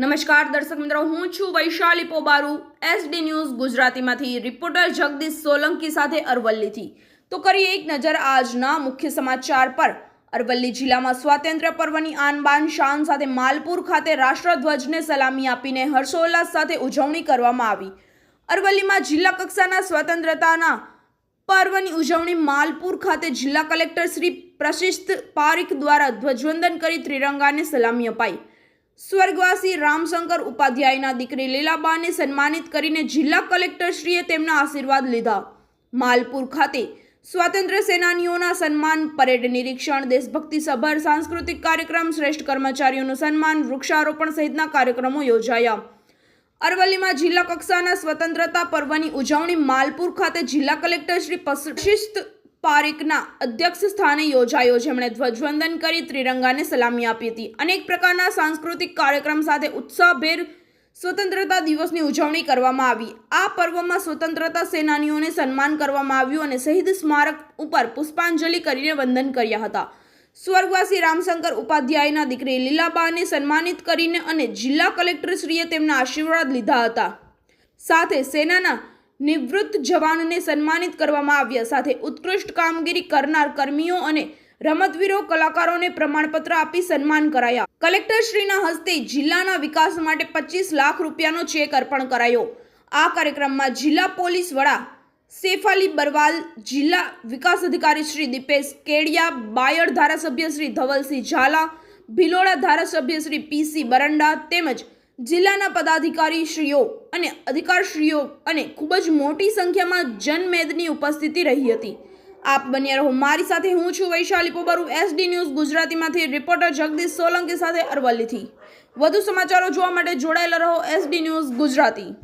નમસ્કાર, દર્શક મિત્રો, હું છું વૈશાલી પોબારુ એસડી ન્યૂઝ ગુજરાતીમાંથી. રિપોર્ટર જગદીશ સોલંકી સાથે અરવલ્લીથી. તો કરીએ એક નજર આજના મુખ્ય સમાચાર પર. અરવલ્લી જિલ્લામાં સ્વાતંત્ર્ય પર્વની આન બાન શાન સાથે માલપુર ખાતે રાષ્ટ્રધ્વજને સલામી આપીને હર્ષોલ્લાસ સાથે ઉજવણી કરવામાં આવી. અરવલ્લીમાં જિલ્લા કક્ષાના સ્વતંત્રતાના પર્વની ઉજવણી માલપુર ખાતે જિલ્લા કલેક્ટર શ્રી પ્રશિસ્ત પારીખ દ્વારા ધ્વજવંદન કરી ત્રિરંગાને સલામી અપાઈ. સ્વર્ગવાસી રામશંકર ઉપાધ્યાયના દીકરી લીલાબાને સન્માનિત કરીને જિલ્લા કલેક્ટરશ્રીએ તેમના આશીર્વાદ લીધા. માલપુર ખાતે સ્વાતંત્ર્ય સેનાનીઓના સન્માન, પરેડ નિરીક્ષણ, દેશભક્તિ સભર, સાંસ્કૃતિક કાર્યક્રમ, શ્રેષ્ઠ કર્મચારીઓનું સન્માન, વૃક્ષારોપણ સહિતના કાર્યક્રમો યોજાયા. અરવલ્લીમાં જિલ્લા કક્ષાના સ્વતંત્રતા પર્વની ઉજવણી માલપુર ખાતે જિલ્લા કલેક્ટર શ્રી પારીકના અધ્યક્ષ સ્થાને યોજાયો. જેમણે ધ્વજવંદન કરી ત્રિરંગાને સલામી આપી હતી. અનેક પ્રકારના સાંસ્કૃતિક કાર્યક્રમ સાથે ઉત્સાહભેર સ્વતંત્રતા દિવસની ઉજવણી કરવામાં આવી. આ પર્વમાં સ્વતંત્રતા સેનાનીઓને સન્માન કરવામાં આવ્યું અને શહીદ સ્મારક ઉપર પુષ્પાંજલિ કરીને વંદન કર્યા હતા. સ્વર્ગવાસી રામશંકર ઉપાધ્યાયના દીકરી લીલાબાને સન્માનિત કરીને અને જિલ્લા કલેક્ટરશ્રીએ તેમના આશીર્વાદ લીધા હતા. સાથે સેનાના નિવૃત્ત જવાનને સન્માનિત કરવામાં આવ્યા. સાથે ઉત્કૃષ્ટ કામગીરી કરનાર કર્મીઓ અને રમતવીરો, કલાકારોને પ્રમાણપત્ર આપી સન્માન કરાયા. કલેક્ટરશ્રીના હસ્તે જિલ્લાના વિકાસ માટે પચીસ લાખ રૂપિયાનો ચેક અર્પણ કરાયો. આ કાર્યક્રમમાં જિલ્લા પોલીસ વડા સેફાલી બરવાલ, જિલ્લા વિકાસ અધિકારી શ્રી દીપેશ કેડિયા, બાયડ ધારાસભ્ય શ્રી ધવલસિંહ ઝાલા, ભિલોડા ધારાસભ્ય શ્રી પીસી બરંડા તેમજ જિલ્લાના પદાધિકારીશ્રીઓ અને અધિકારશ્રીઓ અને ખૂબ જ મોટી સંખ્યામાં જનમેદની ઉપસ્થિતિ રહી હતી. આપ બન્યા રહો. મારી સાથે હું છું વૈશાલી પોબારુ એસડી ન્યૂઝ ગુજરાતીમાંથી. રિપોર્ટર જગદીશ સોલંકી સાથે અરવલ્લીથી. વધુ સમાચારો જોવા માટે જોડાયેલા રહો એસડી ન્યૂઝ ગુજરાતી.